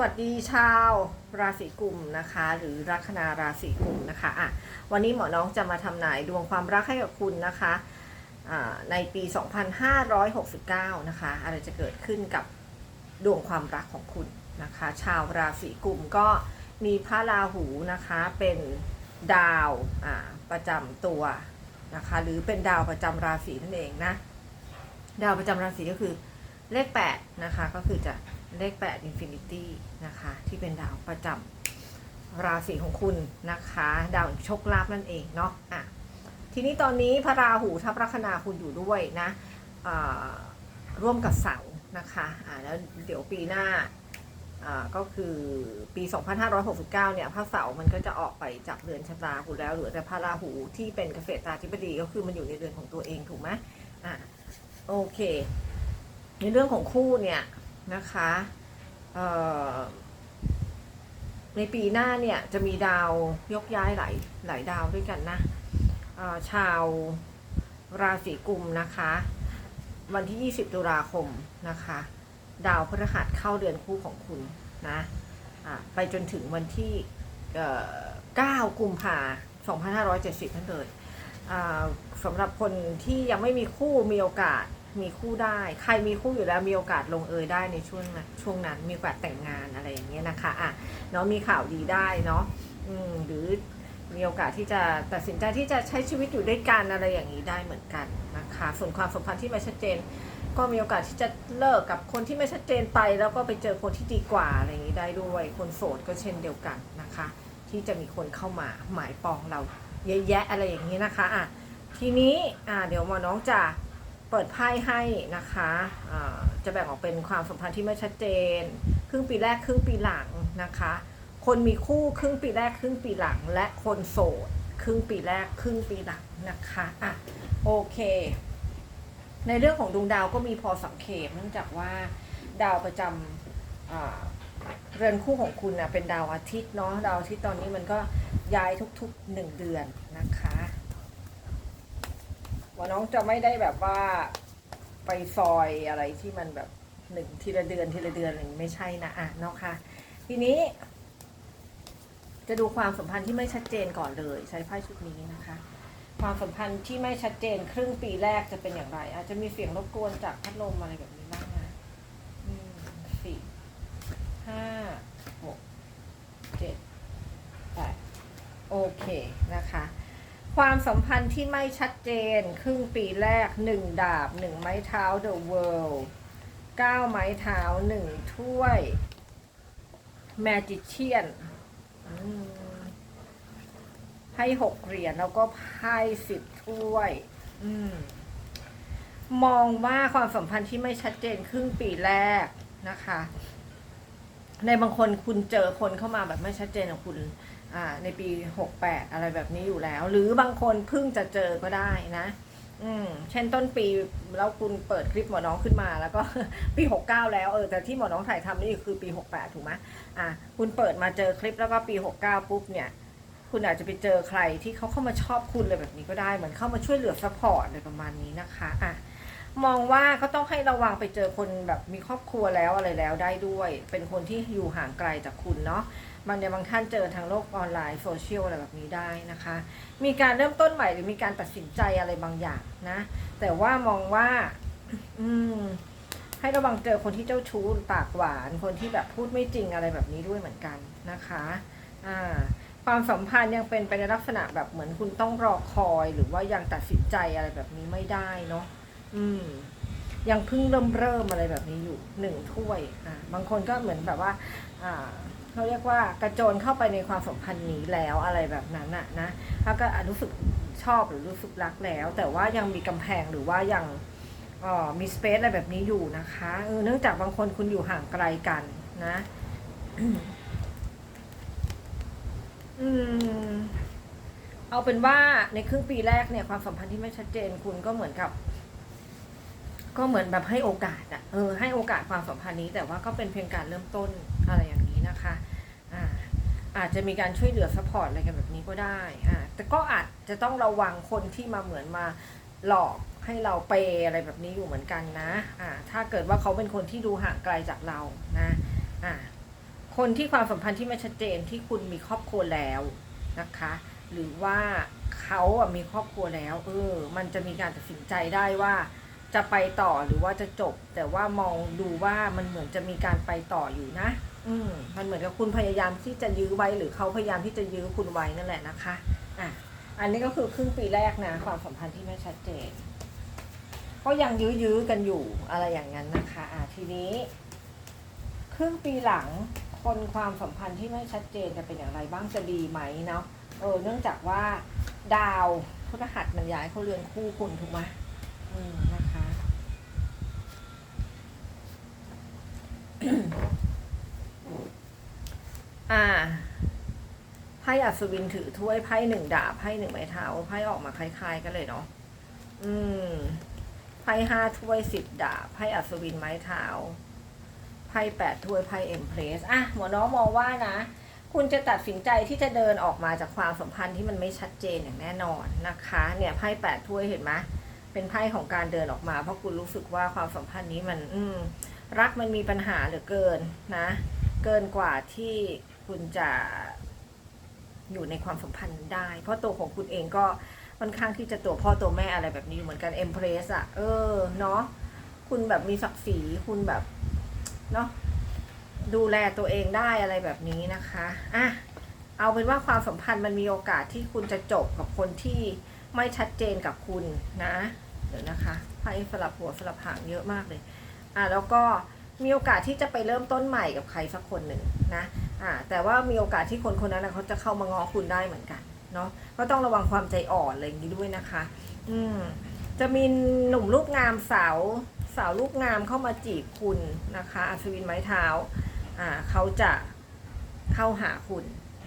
วัสดีชาวราศีกุมนะคะ หรือลัคนาราศีกุมนะคะอะวันนี้หมอน้องจะมาทำนายดวงความรักให้กับคุณนะคะอ่าในปี 2569 นะคะ อะไรจะเกิดขึ้นกับดวงความรักของคุณนะคะ ชาวราศีกุมก็มีพระราหูนะคะเป็นดาวประจำตัวนะคะ หรือเป็นดาวประจำราศีนั่นเองนะ ดาวประจำราศีก็คือเลข8นะคะก็คือจะ เลข 8 Infinity นะคะ ที่เป็นดาวประจำราศีของคุณนะคะ ดาวโชคลาภนั่นเองเนาะอะทีนี้ตอนนี้พระราหูทับลัคนาคุณอยู่ด้วยนะร่วมกับเสาร์นะคะอ่าแล้วเดี๋ยวปีหน้าอ่าก็คือปี 2569 เนี่ยพระเสาร์มันก็จะออกไปจากเรือนชะตาคุณแล้วเหลือแต่พระราหูที่เป็นเกษตราธิบดีก็คือมันอยู่ในเรือนของตัวเองถูกไหมอ่าโอเค ในเรื่องของคู่เนี่ย นะคะในปีหน้าเนี่ยจะมีดาวยกย้ายหลายหลายดาวด้วยกันนะชาวราศีกุมนะคะ วันที่ 20 ตุลาคมนะคะ ดาวพฤหัสเข้าเดือนคู่ของคุณนะะไปจนถึงวันที่ 9 กุมภา2570นั่นเลยอ่าสำหรับคนที่ยังไม่มีคู่มีโอกาส มีคู่ได้ ใครมีคู่อยู่แล้วมีโอกาสลงเอยได้ในช่วงนั้นช่วงนั้น มีโอกาสแต่งงานอะไรอย่างเงี้ยนะคะอะเนาะมีข่าวดีได้เนาะอืมหรือมีโอกาสที่จะตัดสินใจที่จะใช้ชีวิตอยู่ด้วยกันอะไรอย่างนี้ได้เหมือนกันนะคะส่วนความสัมพันธ์ที่ไม่ชัดเจน ก็มีโอกาสที่จะเลิกกับคนที่ไม่ชัดเจนไป แล้วก็ไปเจอคนที่ดีกว่าอะไรอย่างนี้ได้ด้วย คนโสดก็เช่นเดียวกันนะคะ ที่จะมีคนเข้ามาหมายปองเราเยอะแยะอะไรอย่างนี้นะคะอะทีนี้อ่าเดี๋ยวหมอน้องจะ เปิดไพ่ให้นะคะอ่าจะแบ่งออกเป็นความสัมพันธ์ที่ไม่ชัดเจน ครึ่งปีแรกครึ่งปีหลังนะคะ คนมีคู่ครึ่งปีแรกครึ่งปีหลัง และคนโสดครึ่งปีแรกครึ่งปีหลังนะคะอะโอเค ในเรื่องของดวงดาวก็มีพอสังเขปเนื่องจากว่าดาวประจำเรือนคู่ของคุณนะเป็นดาวอาทิตย์เนาะดาวอาทิตย์ตอนนี้มันก็ย้ายทุกๆหนึ่งเดือนนะคะ ว่าน้องจะไม่ได้แบบว่าไปซอยอะไรที่มันแบบหนึ่งทีละเดือนทีละเดือนอะไรอย่างไม่ใช่นะอะเนาะค่ะ ทีนี้ จะดูความสัมพันธ์ที่ไม่ชัดเจนก่อนเลย ใช้ไพ่ชุดนี้นะคะ ความสัมพันธ์ที่ไม่ชัดเจนครึ่งปีแรกจะเป็นอย่างไร อาจจะมีเสียงรบกวนจากพัดลมอะไรแบบนี้บ้างนะอืมสี่ห้าหกเจ็ดแปดโอเคนะคะ ความสัมพันธ์ที่ไม่ชัดเจน ครึ่งปีแรกหนึ่งดาบหนึ่งไม้เท้า The World เก้าไม้เท้าหนึ่งถ้วย Magician อืมไพ่หกเหรียญแล้วก็ไพ่สิบถ้วยอมมองว่าความสัมพันธ์ที่ไม่ชัดเจนครึ่งปีแรกนะคะ ในบางคนคุณเจอคนเข้ามาแบบไม่ชัดเจนของคุณ ในปี 68 อะไรแบบนี้อยู่แล้ว หรือบางคนเพิ่งจะเจอก็ได้นะ อืม เช่นต้นปีแล้วคุณเปิดคลิปหมอน้องขึ้นมา แล้วก็ปี 69 แล้วเออแต่ที่หมอน้องถ่ายทำนี่คือปี 68 ถูกไหมอ่าคุณเปิดมาเจอคลิปแล้วก็ปี 69 ปุ๊บเนี่ย คุณอาจจะไปเจอใครที่เขาเข้ามาชอบคุณเลยแบบนี้ก็ได้เหมือนเข้ามาช่วยเหลือซัพพอร์ตอะไรประมาณนี้นะคะอะมองว่าก็ต้องให้ระวังไปเจอคนแบบมีครอบครัวแล้วอะไรแล้วได้ด้วย เป็นคนที่อยู่ห่างไกลจากคุณเนาะ บางเนี่ยบางท่านเจอทางโลกออนไลน์โซเชียลอะไรแบบนี้ได้นะคะ มีการเริ่มต้นใหม่หรือมีการตัดสินใจอะไรบางอย่างนะ แต่ว่ามองว่า อืม ให้ระวังเจอคนที่เจ้าชู้ปากหวาน คนที่แบบพูดไม่จริงอะไรแบบนี้ด้วยเหมือนกันนะคะ อ่า ความสัมพันธ์ยังเป็นไปในลักษณะแบบเหมือนคุณต้องรอคอย หรือว่ายังตัดสินใจอะไรแบบนี้ไม่ได้เนาะอืมยังเพิ่งเริ่มเริ่มอะไรแบบนี้อยู่หนึ่งถ้วยอ่าบางคนก็เหมือนแบบว่า อ่า เขาเรียกว่ากระโจนเข้าไปในความสัมพันธ์นี้แล้วอะไรแบบนั้นน่ะนะแล้วก็รู้สึกชอบหรือรู้สึกรักแล้ว แต่ว่ายังมีกำแพงหรือว่ายังออมีสเปซอะไรแบบนี้อยู่นะคะเออเนื่องจากบางคนคุณอยู่ห่างไกลกันนะอืมเอาเป็นว่าในครึ่งปีแรกเนี่ยความสัมพันธ์ที่ไม่ชัดเจนคุณก็เหมือนกับ ก็เหมือนแบบให้โอกาสอะเออให้โอกาสความสัมพันธ์นี้ แต่ว่าก็เป็นเพียงการเริ่มต้นอะไร นี้นะคะอ่าอาจจะมีการช่วยเหลือซัพพอร์ตอะไรกันแบบนี้ก็ได้อ่าแต่ก็อาจจะต้องระวังคนที่มาเหมือนมาหลอกให้เราเปย์อะไรแบบนี้อยู่เหมือนกันนะอ่าถ้าเกิดว่าเขาเป็นคนที่ดูห่างไกลจากเรานะอ่าคนที่ความสัมพันธ์ที่ไม่ชัดเจนที่คุณมีครอบครัวแล้วนะคะ หรือว่าเขาอะมีครอบครัวแล้วเออมันจะมีการตัดสินใจได้ว่าจะไปต่อหรือว่าจะจบ แต่ว่ามองดูว่ามันเหมือนจะมีการไปต่ออยู่นะ อืมมันเหมือนกับคุณพยายามที่จะยื้อไว้หรือเขาพยายามที่จะยื้อคุณไว้นั่นแหละนะคะอะอันนี้ก็คือครึ่งปีแรกนะความสัมพันธ์ที่ไม่ชัดเจน ก็ยังยื้อๆกันอยู่อะไรอย่างนั้นนะคะอะทีนี้ ครึ่งปีหลังคนความสัมพันธ์ที่ไม่ชัดเจนจะเป็นอย่างไรบ้างจะดีไหมเนาะเออเนื่องจากว่าดาวพฤหัสมันย้ายเข้าเรือนคู่คุณถูกไหมอืมนะคะ อ่าไพ่อัศวินถือถ้วยไพ่หนึ่งดาบไพ่หนึ่งไม้เท้าไพ่ออกมาคล้าย ๆ กันเลยเนาะอืมไพ่ห้าถ้วยสิบดาบไพ่อัศวินไม้เท้าไพ่แปดถ้วยไพ่เอ็มเพรสอะหมอน้องมองว่านะ คุณจะตัดสินใจที่จะเดินออกมาจากความสัมพันธ์ที่มันไม่ชัดเจนอย่างแน่นอนนะคะ เนี่ยไพ่แปดถ้วยเห็นไหมเป็นไพ่ของการเดินออกมา เพราะคุณรู้สึกว่าความสัมพันธ์นี้มัน อืมรักมันมีปัญหาเหลือเกินนะ เกินกว่าที่ คุณจะอยู่ในความสัมพันธ์ได้ เพราะตัวของคุณเองก็ค่อนข้างที่จะตัวพ่อตัวแม่อะไรแบบนี้อยู่เหมือนกันเอ็มเพรสอะเออเนาะคุณแบบมีศักดิ์ศรีคุณแบบเนาะดูแลตัวเองได้อะไรแบบนี้นะคะอะเอาเป็นว่าความสัมพันธ์มันมีโอกาสที่คุณจะจบกับคนที่ไม่ชัดเจนกับคุณนะ เดี๋ยวนะคะไพ่สลับหัวสลับหางเยอะมากเลย อะแล้วก็มีโอกาสที่จะไปเริ่มต้นใหม่กับใครสักคนหนึ่งนะ อ่าแต่ว่ามีโอกาสที่คนคนนั้นนะเขาจะเข้ามาง้อคุณได้เหมือนกันเนาะก็ต้องระวังความใจอ่อนอะไรอย่างนี้ด้วยนะคะ อืมจะมีหนุ่มลูกงามสาวสาวลูกงามเข้ามาจีบคุณนะคะอัศวินไม้เท้าอ่าเขาจะเข้าหาคุณ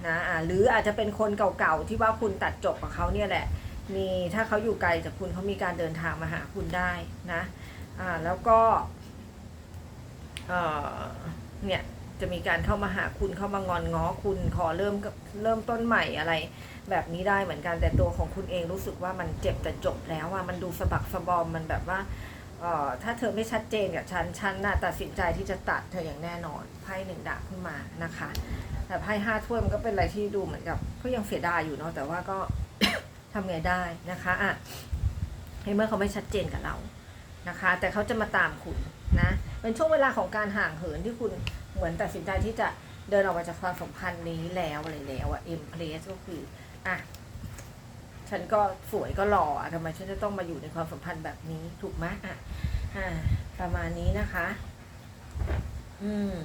นะอ่าหรืออาจจะเป็นคนเก่าๆที่ว่าคุณตัดจบกับเขาเนี่ยแหละ มีถ้าเขาอยู่ไกลจากคุณเขามีการเดินทางมาหาคุณได้นะอ่าแล้วก็เอ่อเนี่ย จะมีการเข้ามาหาคุณเข้ามางอนง้อคุณขอเริ่มเริ่มต้นใหม่อะไร แบบนี้ได้เหมือนกันแต่ตัวของคุณเองรู้สึกว่ามันเจ็บแต่จบแล้วว่ามันดูสะบักสะบอมมันแบบว่าเอ่อถ้าเธอไม่ชัดเจนกับฉันฉันน่ะตัดสินใจที่จะตัดเธออย่างแน่นอนไพ่หนึ่งดาบขึ้นมานะคะ แต่ไพ่ห้าถ้วยมันก็เป็นอะไรที่ดูเหมือนกับก็ยังเสียดายอยู่เนาะแต่ว่าก็ทำไงได้นะคะอะในเมื่อเขาไม่ชัดเจนกับเรานะคะ แต่เขาจะมาตามคุณนะ เป็นช่วงเวลาของการห่างเหินที่คุณเหมือนตัดสินใจที่จะเดินออกมาจากความสัมพันธ์นี้แล้วอะไรแล้วอะเอ็มเพลสก็คืออะฉันก็สวยก็หล่อทำไมฉันจะต้องมาอยู่ในความสัมพันธ์แบบนี้ถูกไหมอะอ่าประมาณนี้นะคะ อืม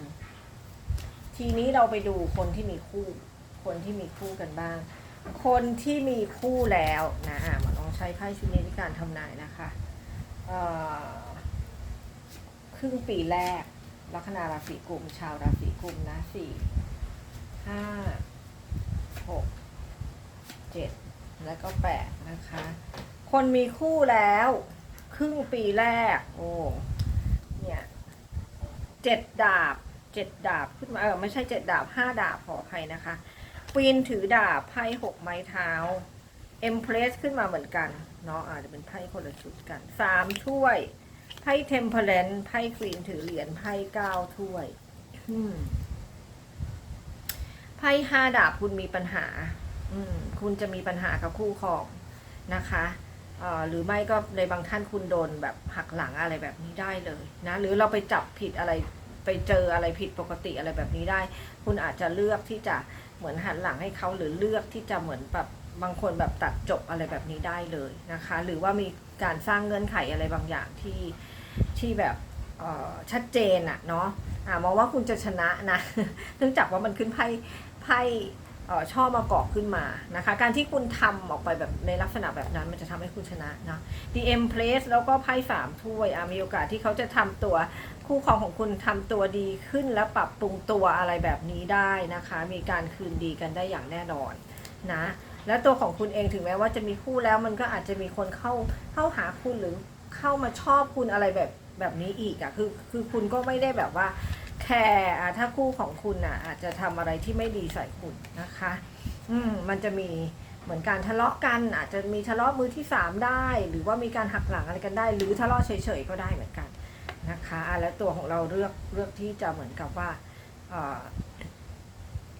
ทีนี้เราไปดูคนที่มีคู่ คนที่มีคู่กันบ้าง คนที่มีคู่แล้วนะอะมันต้องใช้ไพ่ชุดนี้ในการทำนายนะคะ เอ่อ ครึ่งปีแรก ลัคนาราศีกุม ชาวราศีกุมนะสี่ห้าหกเจ็ดแล้วก็แปดนะคะ คนมีคู่แล้ว ครึ่งปีแรก โอ้เนี่ยเจ็ดดาบเจ็ดดาบขึ้นมาเออไม่ใช่เจ็ดดาบห้าดาบขออภัยนะคะควีนถือดาบไพ่หกไม้เท้าเอ็มเพรสขึ้นมาเหมือนกันเนาะอาจจะเป็นไพ่คนละชุดกันสามถ้วย ไพ่เทมเพลนไพ่ควีนถือเหรียญไพ่เก้าถ้วยไพ่ห้าดาบคุณมีปัญหา อืม คุณจะมีปัญหากับคู่ครองนะคะหรือไม่ก็ในบางท่านคุณโดนแบบหักหลังอะไรแบบนี้ได้เลยนะ หรือเราไปจับผิดอะไรไปเจออะไรผิดปกติอะไรแบบนี้ได้ คุณอาจจะเลือกที่จะเหมือนหันหลังให้เขาหรือเลือกที่จะเหมือนแบบบางคนแบบตัดจบอะไรแบบนี้ได้เลยนะคะ หรือว่ามี การสร้างเงื่อนไขอะไรบางอย่างที่ที่แบบชัดเจนอะเนาะอ่ามองว่าคุณจะชนะนะเนื่องจากว่ามันขึ้นไพ่ไพ่เอ่อช่อมากอกขึ้นมานะคะ การที่คุณทำออกไปแบบในลักษณะแบบนั้น มันจะทำให้คุณชนะนะ DM place แล้วก็ไพ่สามถ้วยมีโอกาสที่เขาจะทำตัวคู่ครองของคุณทำตัวดีขึ้นและปรับปรุงตัวอะไรแบบนี้ได้นะคะ มีการคืนดีกันได้อย่างแน่นอนนะ และตัวของคุณเองถึงแม้ว่าจะมีคู่แล้วมันก็อาจจะมีคนเข้าเข้าหาคุณหรือเข้ามาชอบคุณอะไรแบบแบบนี้อีกอะ่ะคือคือคุณก็ไม่ได้แบบว่าแคร์อะถ้าคู่ของคุณอะอาจจะทำอะไรที่ไม่ดีใส่คุณนะคะ อืมมันจะมีเหมือนการทะเลาะกันอาจจะมีทะเลาะมือที่สามได้ หรือว่ามีการหักหลังอะไรกันได้ หรือทะเลาะเฉยๆก็ได้เหมือนกันนะคะะแล้วตัวของเราเลือกเลือกที่จะเหมือนกับว่าเอ่อ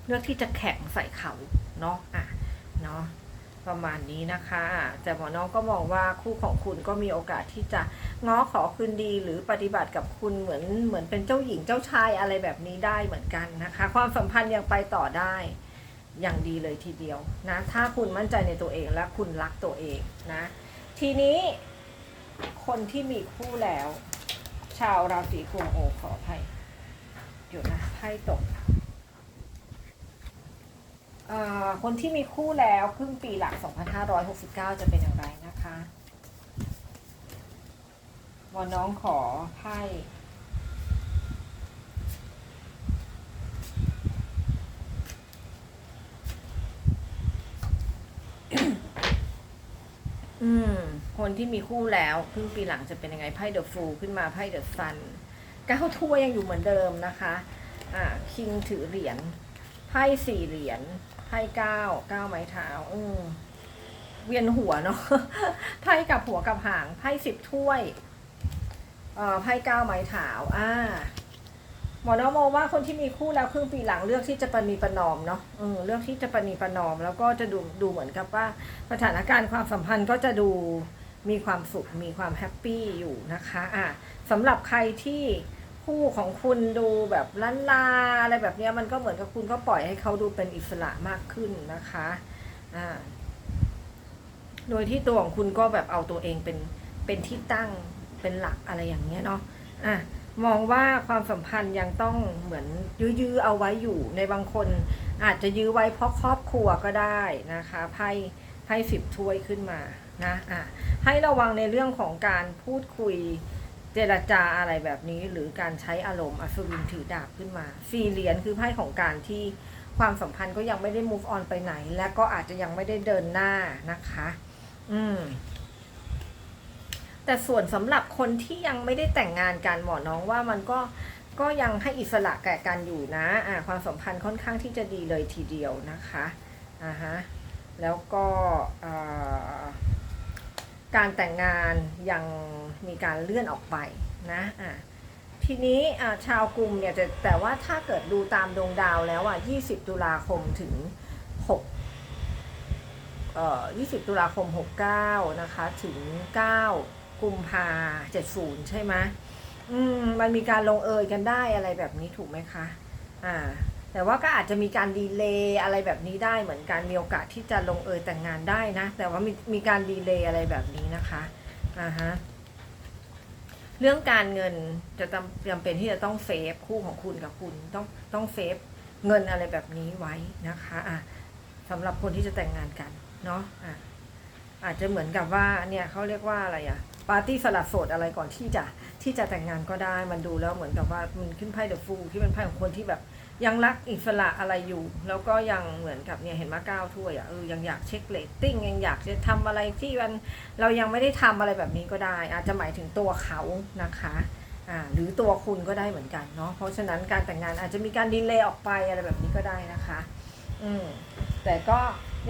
เลือกที่จะแข็งใส่เขาเนาะอะ เนาะประมาณนี้นะคะ แต่หมอน้องก็มองว่าคู่ของคุณก็มีโอกาสที่จะง้อขอคืนดีหรือปฏิบัติกับคุณเหมือนเหมือนเป็นเจ้าหญิงเจ้าชายอะไรแบบนี้ได้เหมือนกันนะคะ ความสัมพันธ์ยังไปต่อได้อย่างดีเลยทีเดียวนะ ถ้าคุณมั่นใจในตัวเองและคุณรักตัวเองนะ ทีนี้คนที่มีคู่แล้ว ชาวราศีกุมโอขออภัยเดี๋ยวนะไพ่ตก คนที่มีคู่แล้วครึ่งปีหลัง 2569 จะเป็นอย่างไรนะคะวอนน้องขอไพ่อืม คนที่มีคู่แล้วครึ่งปีหลังจะเป็นยังไงไพ่เดอะฟูขึ้นมาไพ่เดอะซันก้าวถ้วยังอยู่เหมือนเดิมนะคะ อ่าคิงถือเหรียญไพ่สี่เหรียญ ไพ่เก้าเก้าไม้เท้าอืมเวียนหัวเนาะไพ่กับหัวกับหางไพ่สิบถ้วยเอ่อไพ่เก้าไม้เท้าอ่าหมอน้องมองว่าคนที่มีคู่แล้วครึ่งปีหลังเลือกที่จะประนีประนอมเนาะเออเลือกที่จะประนีประนอม แล้วก็จะดูดูเหมือนกับว่าสถานการณ์ความสัมพันธ์ก็จะดูมีความสุขมีความแฮปปี้อยู่นะคะ อะสำหรับใครที่ คู่ของคุณดูแบบล้านลาอะไรแบบเนี้ยมันก็เหมือนกับคุณก็ปล่อยให้เขาดูเป็นอิสระมากขึ้นนะคะอ่าโดยที่ตัวของคุณก็แบบเอาตัวเองเป็นเป็นที่ตั้งเป็นหลักอะไรอย่างเงี้ยเนาะอะมองว่าความสัมพันธ์ยังต้องเหมือนยื้อๆเอาไว้อยู่ในบางคน อาจจะยื้อไว้เพราะครอบครัวก็ได้นะคะไพ่ไพ่สิบถ้วยขึ้นมานะอะให้ระวังในเรื่องของการพูดคุย เจรจาอะไรแบบนี้ หรือการใช้อารมณ์อัศวินถือดาบขึ้นมาสี่เหรียญคือไพ่ของการที่ความสัมพันธ์ก็ยังไม่ได้ move on ไปไหน และก็อาจจะยังไม่ได้เดินหน้านะคะ อืม แต่ส่วนสำหรับคนที่ยังไม่ได้แต่งงานกันหมอน้องว่ามันก็ก็ยังให้อิสระแก่กันอยู่นะ อ่า ความสัมพันธ์ค่อนข้างที่จะดีเลยทีเดียวนะคะ อ่าฮะ แล้วก็อ่า การแต่งงานยังมีการเลื่อนออกไปนะอ่าทีนี้ชาวกรุงเนี่ยจะแต่ว่าถ้าเกิดดูตามดวงดาวแล้วอะ20 ตุลาคมถึง6เอ่อ20 ตุลาคม 69 นะคะ ถึง 9 กุมภา70 ใช่ไหมอืมมันมีการลงเอยกันได้อะไรแบบนี้ถูกไหมคะ อ่า แต่ว่าก็อาจจะมีการดีเลย์อะไรแบบนี้ได้เหมือนกันมีโอกาสที่จะลงเอยแต่งงานได้นะ แต่ว่ามีมีการดีเลย์อะไรแบบนี้นะคะอ่าฮะเรื่องการเงินจะจำจำเป็นที่จะต้องเซฟคู่ของคุณกับคุณต้องต้องเซฟเงินอะไรแบบนี้ไว้นะคะอะสำหรับคนที่จะแต่งงานกันเนาะอะอาจจะเหมือนกับว่าเนี่ยเขาเรียกว่าอะไรอะปาร์ตี้สลัดโสดอะไรก่อนที่จะที่จะแต่งงานก็ได้มันดูแล้วเหมือนกับว่ามันขึ้นไพ่เดอะฟูที่เป็นไพ่ของคนที่แบบ ยังรักอิสระอะไรอยู่ แล้วก็ยังเหมือนกับเนี่ยเห็นมาก้าวถ้วยอะเออยังอยากเช็คเลตติ้งยังอยากจะทำอะไรที่มันเรายังไม่ได้ทำอะไรแบบนี้ก็ได้ อาจจะหมายถึงตัวเขานะคะอ่าหรือตัวคุณก็ได้เหมือนกันเนาะเพราะฉะนั้นการแต่งงานอาจจะมีการดีเลย์ออกไปอะไรแบบนี้ก็ได้นะคะอืมแต่ก็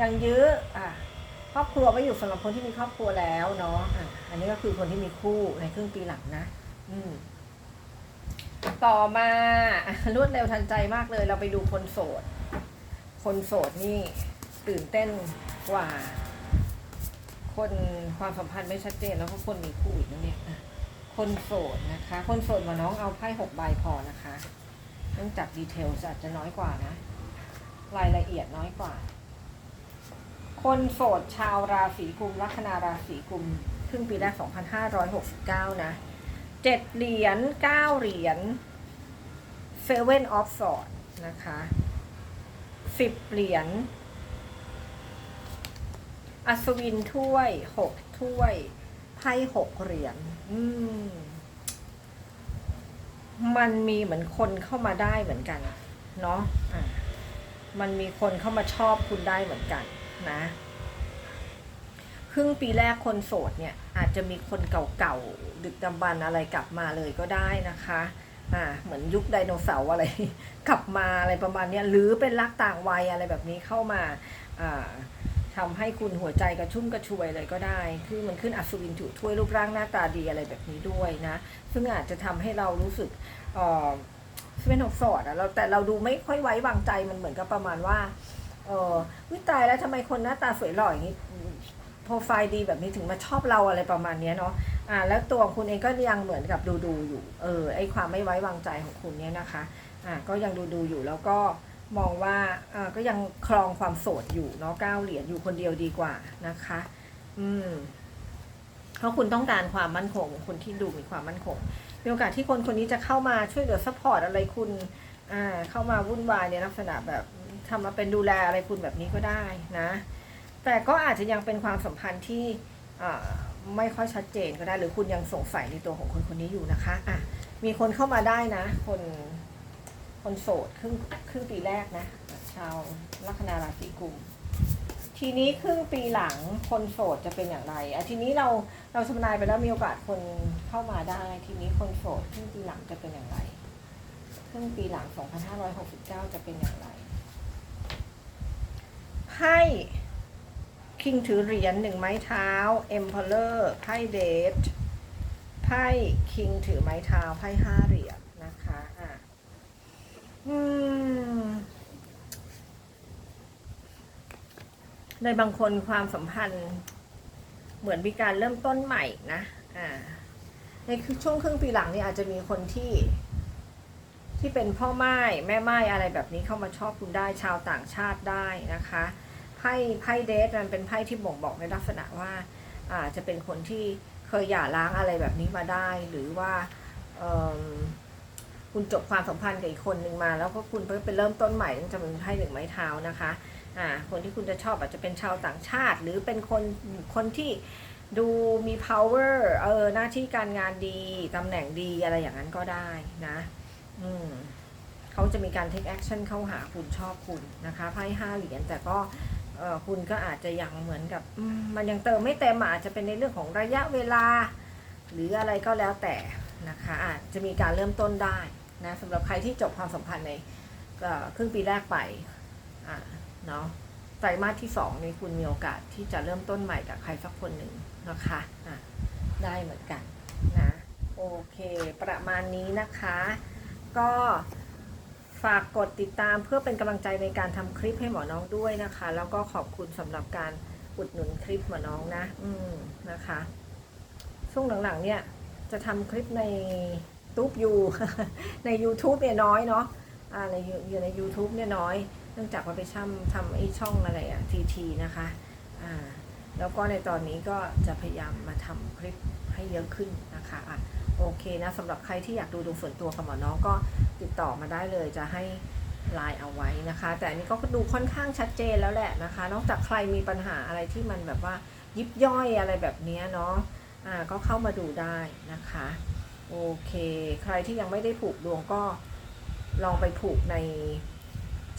ยังยื้ออะครอบครัวก็อยู่สำหรับคนที่มีครอบครัวแล้วเนาะอะอันนี้ก็คือคนที่มีคู่ในครึ่งปีหลังนะ อืม ต่อมารวดเร็วทันใจมากเลย เราไปดูคนโสด คนโสดนี่ตื่นเต้นกว่า คนความสัมพันธ์ไม่ชัดเจนแล้วก็คนมีคู่อีกนั่นเนี่ยอะคนโสดนะคะ คนโสดมาน้องเอาไพ่หกใบพอนะคะเนื่องจากดีเทลอาจจะน้อยกว่านะ รายละเอียดน้อยกว่า คนโสดชาวราศีกุมลัคนาราศีกุมครึ่งปีแรก 2569 นะ เจ็ดเหรียญเก้าเหรียญ Seven of Swords นะคะสิบเหรียญอัศวินถ้วยหกถ้วยไพ่หกเหรียญอืม มันมีเหมือนคนเข้ามาได้เหมือนกันเนาะะมันมีคนเข้ามาชอบคุณได้เหมือนกันนะ ครึ่งปีแรกคนโสดเนี่ย อาจจะมีคนเก่าๆ ดึกดำบรรอะไรกลับมาเลยก็ได้นะคะอ่าเหมือนยุคไดโนเสาร์อะไร กลับมาอะไรประมาณนี้หรือเป็นรักต่างวัยอะไรแบบนี้เข้ามาอ่าทำให้คุณหัวใจกระชุ่มกระชวยเลยก็ได้ คือมันขึ้นอัศวินถือถ้วยรูปร่างหน้าตาดีอะไรแบบนี้ด้วยนะ ซึ่งอาจจะทำให้เรารู้สึกเอ่อเป็นหกสอดอะเราแต่เราดูไม่ค่อยไว้วางใจมันเหมือนกับประมาณว่า เออวิตายแล้วทำไมคนหน้าตาสวยหล่ออย่างนี้ โปรไฟล์ดีแบบนี้ถึงมาชอบเราอะไรประมาณนี้เนาะอ่าแล้วตัวคุณเองก็ยังเหมือนกับดูดูอยู่เออไอความไม่ไว้วางใจของคุณเนี่ยนะคะอ่าก็ยังดูดูอยู่แล้วก็มองว่าอ่าก็ยังครองความโสดอยู่เนาะก้าเหรียญอยู่คนเดียวดีกว่านะคะ อืมเพราะคุณต้องการความมั่นคงคุณที่ดูมีความมั่นคงมีโอกาสที่คนคนนี้จะเข้ามาช่วยเหลือซัพพอร์ตอะไรคุณอ่าเข้ามาวุ่นวายในลักษณะแบบทำมาเป็นดูแลอะไรคุณแบบนี้ก็ได้นะ แต่ก็อาจจะยังเป็นความสัมพันธ์ที่ไม่ค่อยชัดเจนก็ได้ หรือคุณยังสงสัยในตัวของคนคนนี้อยู่นะคะอะมีคนเข้ามาได้นะ คนคนโสดครึ่งครึ่งปีแรกนะ ชาวลัคนาราศีกุมทีนี้ครึ่งปีหลังคนโสดจะเป็นอย่างไรอะทีนี้เราเราทำนายไปแล้วมีโอกาสคนเข้ามาได้ ทีนี้คนโสดครึ่งปีหลังจะเป็นอย่างไรครึ่งปีหลัง 2569 จะเป็นอย่างไรไพ่ คิงถือเหรียญหนึ่งไม้เท้า Emperor ไพ่เดทไพ่คิงถือไม้เท้าไพ่ห้าเหรียญนะคะอะอืมในบางคนความสัมพันธ์เหมือนมีการเริ่มต้นใหม่นะอ่าในช่วงครึ่งปีหลังนี่อาจจะมีคนที่ ที่เป็นพ่อไม้แม่ไม้อะไรแบบนี้เข้ามาชอบคุณได้ชาวต่างชาติได้นะคะ ไพ่ไพ่เดทมันเป็นไพ่ที่บ่งบอกในลักษณะว่าอาจะเป็นคนที่เคยหย่าร้างอะไรแบบนี้มาได้ หรือว่าคุณจบความสัมพันธ์กับอีกคนหนึ่งมา แล้วก็คุณเพิ่งเป็นเริ่มต้นใหม่จะเป็นไพ่หนึ่งไม้เท้านะคะอ่าคนที่คุณจะชอบอาจจะเป็นชาวต่างชาติ หรือเป็นคนคนที่ดูมี power เออหน้าที่การงานดีตำแหน่งดีอะไรอย่างนั้นก็ได้นะ อืมเขาจะมีการ take action เข้าหาคุณชอบคุณนะคะไพ่ห้าเหรียญแต่ก็ เออคุณก็อาจจะยังเหมือนกับอืมมันยังเติมไม่เต็มอาจจะเป็นในเรื่องของระยะเวลา หรืออะไรก็แล้วแต่นะคะอาจจะมีการเริ่มต้นได้นะสำหรับใครที่จบความสัมพันธ์ในเอ่อครึ่งปีแรกไปอ่าเนาะไตรมาสที่สองนี้คุณมีโอกาสที่จะเริ่มต้นใหม่กับใครสักคนหนึ่งนะคะอะได้เหมือนกันนะโอเค ประมาณนี้นะคะ ก็ ฝากกดติดตามเพื่อเป็นกำลังใจในการทำคลิปให้หมอน้องด้วยนะคะ แล้วก็ขอบคุณสำหรับการอุดหนุนคลิปหมอน้องนะ อืมนะคะ ช่วงหลังๆ เนี่ย จะทำคลิปในตูบยูใน YouTube เนี่ยน้อยเนาะอ่าในอยู่ใน YouTube เนี่ยน้อย เนื่องจากว่าไปช่ำทำไอ้ช่องอะไรอะทีทีนะคะอ่าแล้วก็ในตอนนี้ก็จะพยายามมาทำคลิปให้เยอะขึ้นนะคะอะโอเคนะสำหรับใครที่อยากดูดวงส่วนตัวกับหมอน้องก็ ติดต่อมาได้เลยจะให้ไลน์เอาไว้นะคะ แต่อันนี้ก็ดูค่อนข้างชัดเจนแล้วแหละนะคะ นอกจากใครมีปัญหาอะไรที่มันแบบว่ายิบย่อยอะไรแบบนี้เนาะอ่าก็เข้ามาดูได้นะคะโอเค ใครที่ยังไม่ได้ผูกดวงก็ลองไปผูกใน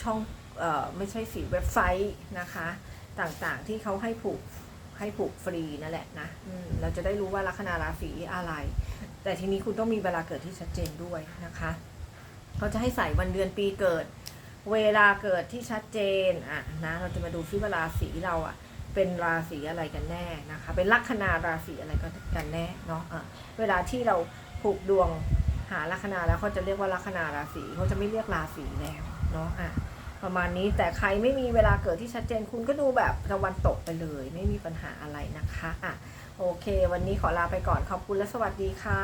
ช่องเอ่อไม่ใช่สิเว็บไซต์นะคะ ต่างๆที่เขาให้ผูกให้ผูกฟรีนั่นแหละนะเราจะได้รู้ว่าลัคนาราศีอะไร แต่ทีนี้คุณต้องมีเวลาเกิดที่ชัดเจนด้วยนะคะ เขาจะให้ใส่วันเดือนปีเกิด เวลาเกิดที่ชัดเจนอะนะเราจะมาดูซิว่าราศีเราอะเป็นราศีอะไรกันแน่นะคะ เป็นลัคนาราศีอะไรกันแน่เนาะะเวลาที่เราผูกดวงหาลัคนาแล้วเขาจะเรียกว่าลัคนาราศีเขาจะไม่เรียกราศีแล้วเนาะอะประมาณนี้แต่ใครไม่มีเวลาเกิดที่ชัดเจนคุณก็ดูแบบตะวันตกไปเลย ไม่มีปัญหาอะไรนะคะอะโอเค วันนี้ขอลาไปก่อนขอบคุณและสวัสดีค่ะ